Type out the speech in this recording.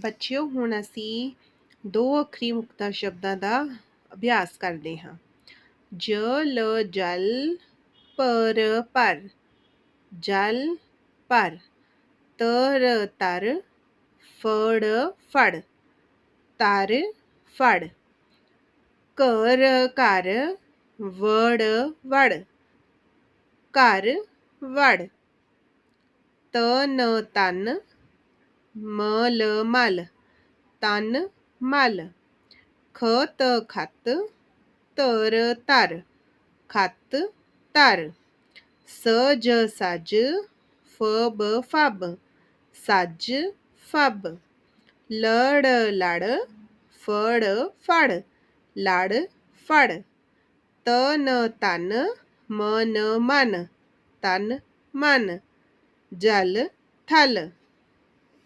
ਬੱਚਿਓ ਹੁਣ ਅਸੀਂ ਦੋ ਅੱਖਰੀ ਮੁਕਤਾ ਸ਼ਬਦਾਂ ਦਾ ਅਭਿਆਸ ਕਰਦੇ ਹਾਂ ਜ ਲ ਜਲ ਪਰ ਪਰ ਜਲ ਪਰ ਤਰ ਤਰ ਫੜ ਫੜ ਤਰ ਫੜ ਕਰ ਘਰ ਵੜ ਵੜ ਘਰ ਵੜ ਤਨ ਤਨ मलमाल तान, माल, खत, खात, तर, तार, खात, तार, सज, साज, फब, फाब, साज, फाब, लड, लाड, फड, फाड, लाड, फाड, तन, तान, मन, मान, तान, मान, जाल, थाल